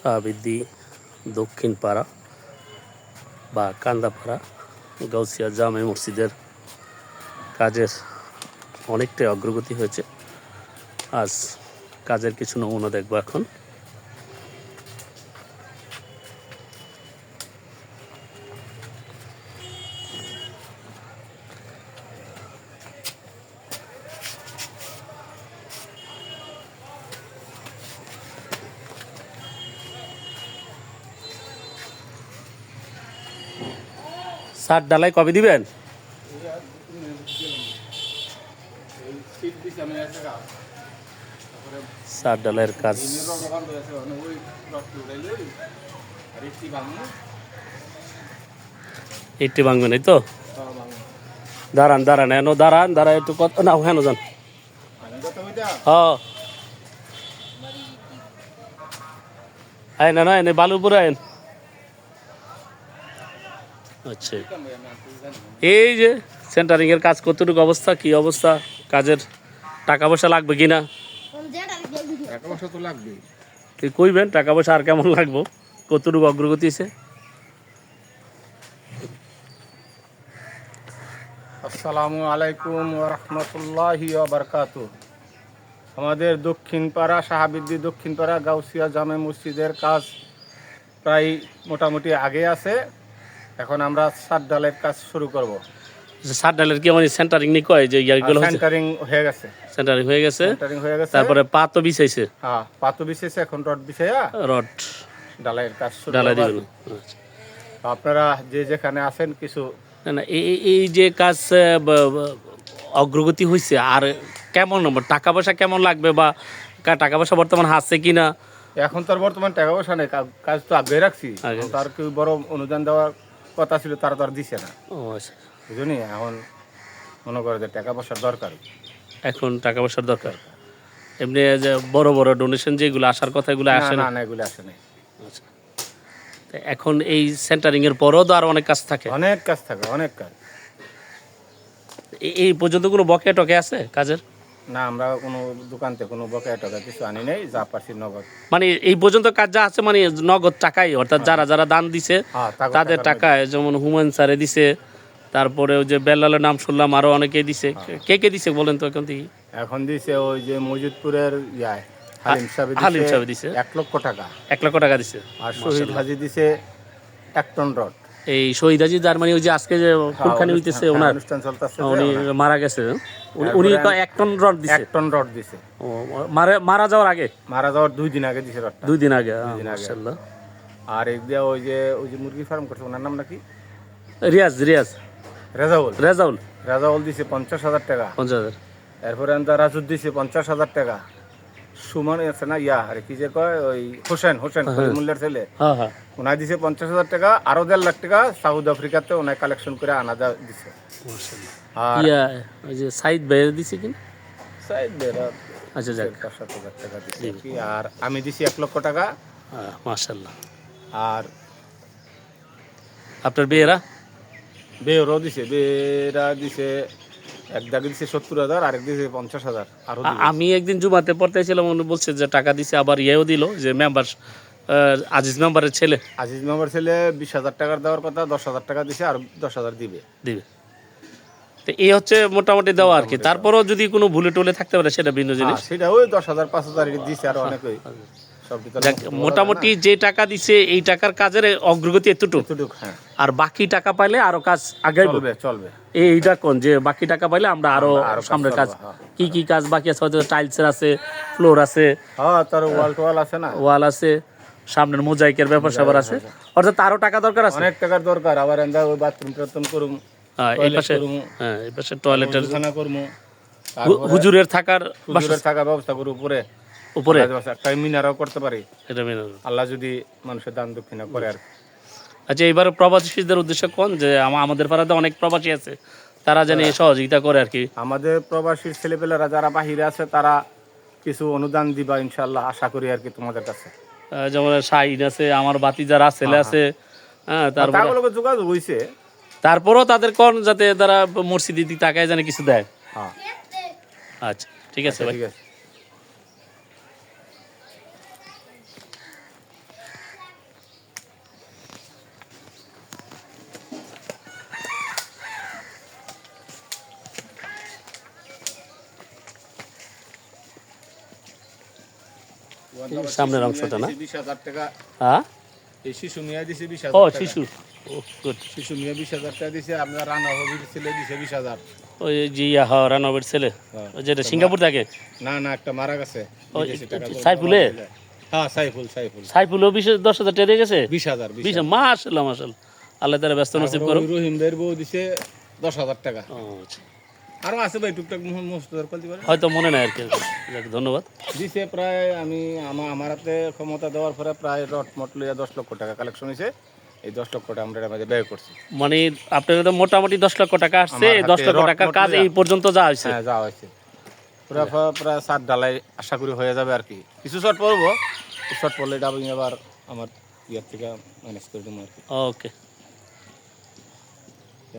শাহবিদ্দি দক্ষিণ পাড়া বা কান্দাপাড়া গাউসিয়া জামে মসজিদের কাজের অনেকটাই অগ্রগতি হয়েছে। আজ কাজের কিছু নমুনা দেখব এখন। সার ডালাই কবে দিবেন? সার ডালাইয়ের কাজ। এইটি ভাঙবেন এই তো? দাঁড়ান দাঁড়ান, এনো, দাঁড়ান দাঁড়ান, একটু কত না, হেন, যান। হ্যাঁ না না, এনে বালুপুর আইন আচ্ছা। এই যে সেন্টারিং এর কাজ কতটুকু অবস্থা, কি অবস্থা, কাজের টাকা পয়সা লাগবে তো লাগবে তুই কইবেন টাকা পয়সা আর কেমন লাগবো? কতটুকু অগ্রগতি হয়েছে? আসসালামু আলাইকুম রহমতুল্লাহি বারকাত আমাদের দক্ষিণ পাড়া সাহাবিদ্দি দক্ষিণ পাড়া গাউসিয়া জামে মসজিদের কাজ প্রায় মোটামুটি আগে আছে। এখন আমরা সাত ডালের কাজ শুরু করব। সার ডালের কি মানে সেন্টারিং নি কয় যে ইয়াগুলো সেন্টারিং হয়ে গেছে। সেন্টারিং হয়ে গেছে। সেন্টারিং হয়ে গেছে। তারপরে পা তো বিছাইছে। হ্যাঁ পাতু বিশেষ এখন রড বিছাইয়া রড ডালের কাজ শুরু করব। দিবেন আচ্ছা। আপনারা যে যেখানে আছেন কিছু না না এই যে কাজ অগ্রগতি হয়েছে আর কেমন টাকা পয়সা কেমন লাগবে বা টাকা পয়সা বর্তমান হাসছে কিনা? এখন তো বর্তমান টাকা পয়সা নেই কাজ তো আগে রাখছি। তার কেউ বড় অনুদান দেওয়ার কথা ছিল তারা তো আর দিছে না। ও আচ্ছা। বুঝলি এখন মনে করে যে টাকা পয়সার দরকার এখন টাকা পয়সার দরকার। এমনি যে বড় বড় ডোনেশন যেগুলো আসার কথা এগুলো আসে না না? এগুলো আসে না আচ্ছা। এখন এই সেন্টারিং এর পরও তো আর অনেক কাজ থাকে? অনেক কাজ থাকে অনেক কাজ। এই পর্যন্ত কোনো বকে টকে আছে কাজের? না আমরা কোনো দোকান থেকে কোনো বকেয়া টাকা কিছু আনি নাই যা পারছি নগদ। মানে এই পর্যন্ত কাজ যা আছে মানে নগদ টাকাই অর্থাৎ যারা যারা দান দিছে হ্যাঁ তাদের টাকায় যেমন হুমায়ুন স্যারে দিছে তারপরে ওই যে বেল্লালের নাম শুনলাম আরও অনেকে দিছে। কে কে দিছে বলেন তো এখন থেকে এখন দিছে ওই যে মজিদপুরের ইয়ায় হালিম সাহেব দিছে। এক লক্ষ টাকা। এক লক্ষ টাকা দিছে। আর শহীদ হাজি দিছে এক টন রড। এই শহীদ আজিজ আর মানে ওই যে আজকে যে কুলখানি হইতেছে হ্যাঁ, ওনার অনুষ্ঠান চলতেছে উনি মারা গেছে উনি- উনি তো এক টন রড দিছে। এক টন রড দিছে। ও, মারা মারা যাওয়ার আগে? মারা যাওয়ার দুই দিন আগে দিছে রডটা। দুই দিন আগে। মাশাআল্লাহ। আর এক দিয়ে ওই যে ওই যে মুরগি ফার্ম করছে ওনার নাম নাকি? রিয়াজ রিয়াজ। রেজাউল। রেজাউল। রেজাউল দিছে পঞ্চাশ হাজার টাকা। পঞ্চাশ হাজার। এরপরে রাজুদ দিছে পঞ্চাশ হাজার টাকা। সুমন আছে না ইয়া আরে কি যে কয় ওই হোসেন হোসেন মূল্যের ছেলে। হ্যাঁ হ্যাঁ। ওনায় দিছে পঞ্চাশ হাজার টাকা আরও দেড় লাখ টাকা সাউথ আফ্রিকাতে ওনায় কালেকশন করে আনাদা দিছে। আর ওই যে সাইদ ভাইয়ের দিছে কিনা সাইড বেরা আচ্ছা যাক। পাঁচ সাত হাজার টাকা দিছে আর কি। আর আমি দিছি এক লক্ষ টাকা। হ্যাঁ, মাশাআল্লাহ। আর আপনার বিয়েরা? বেরও দিছে বেরা দিছে এক দাগে দিছে সত্তর হাজার আরেক দিছে পঞ্চাশ হাজার আমি একদিন জুমাতে পড়তেছিলাম উনি বলছে যে টাকা দিছে আবার ইয়েও দিল যে মেম্বার আজিজ মেম্বারের ছেলে। আজিজ মেম্বার ছেলে বিশ হাজার টাকার দেওয়ার কথা দশ হাজার টাকা দিছে আর দশ হাজার দিবে। দিবে। তো এই হচ্ছে মোটামুটি দেওয়া আর কি। তারপরও যদি কোনো ভুলে টুলে থাকতে পারে সেটা ভিন্ন জিনিস। সেটা ওই দশ হাজার পাঁচ হাজার দিছে আর সব দিতে যাক, মোটামুটি যে টাকা দিছে এই টাকার কাজের অগ্রগতি এতটুকু। হ্যাঁ। আর বাকি টাকা পাইলে আরও কাজ আগে চলবে চলবে। এইটা কোন যে বাকি টাকা পাইলে আমরা আরও আরও কাজ সামনের কাজ হ্যাঁ। কি কি কাজ বাকি আছে হয়তো টাইলসের আছে ফ্লোর আছে। হ্যাঁ তার ওয়াল টোয়াল আছে না। ওয়াল আছে সামনের মোজাইকের ব্যাপার স্যাপার আছে। অর্থাৎ আরও টাকা দরকার আছে? অনেক টাকার দরকার আবার এন্দা ওই বাথরুম টাথরুম করুম হ্যাঁ, এই পাশে করুম, হ্যাঁ এই পাশে টয়লেটের খানা করমু। হুজুরের থাকার হুজুরের থাকার ব্যবস্থা করি উপরে। উপরে? মিনারও করতে পারি। এটা আল্লাহ যদি মানুষের দান দক্ষিণা করে আর আচ্ছা এবার প্রবাসীদের উদ্দেশ্য কোন? যে আমাদের পাড়াতে অনেক প্রবাসী আছে তারা জানি সহযোগিতা করে আর কি। আমাদের প্রবাসী ছেলেপেলেরা যারা বাহিরে আছে তারা কিছু অনুদান দিবা ইনশাল্লাহ আশা করি আর কি তোমাদের কাছে। যেমন শাহিন আছে আমার বাতি যারা ছেলে আছে হ্যাঁ তারপরে যোগাযোগ হয়েছে তারপরেও তাদের কোন যাতে তারা মসজিদের দিক তাকায় জানে কিছু দেয়? হ্যাঁ। আচ্ছা ঠিক আছে ভাই। ঠিক আছে। সামনের অংশটা না? বিশ হাজার টাকা। হ্যাঁ? এই শিশু মিয়া দিছে বিশ ও হাজার টাকা। শিশু। শিশু মিয়া বিশ হাজার টাকা দিছে আপনার রানা ছেলে দিছে বিশ হাজার। ওই জি হ্যাঁ ছেলে। হ্যাঁ। যেটা সিঙ্গাপুর থাকে? না না একটা মারা গেছে। সাইফুলে? হ্যাঁ সাইফুল সাইফুল। সাইফুলও বিশ দশ হাজার টাকা দিয়ে গেছে? বিশ হাজার বিশ বিশ মাসাল্লাহ আল্লাহ তারা ব্যস্ত নসিব ওই রহিম ভাইয়ের বউ দিছে দশ হাজার টাকা। আচ্ছা। আরও আছে ভাই টুকটাক মুস্তফার কলতে পারে। হয়তো মনে নাই আর কি। ধন্যবাদ। দিছে প্রায় আমি আমার আমার হাতে ক্ষমতা দেওয়ার পরে প্রায় রট মট লইয়া দশ লক্ষ টাকা কালেকশন হয়েছে এই দশ লক্ষ টাকা আমরা এর ব্যয় করছি। মানে আপনার তো মোটামুটি দশ লক্ষ টাকা আসছে দশ লক্ষ রড টাকা কাজ এই পর্যন্ত যা হয়েছে হ্যাঁ যাওয়া হয়েছে পুরা প্রায় সাত ডালাই আশা করি হয়ে যাবে আর কি। কিছু শর্ট পড়ব। শর্ট পড়লে আমি আবার আমার ইয়ার থেকে ম্যানেজ করে দেবো আর কি। ওকে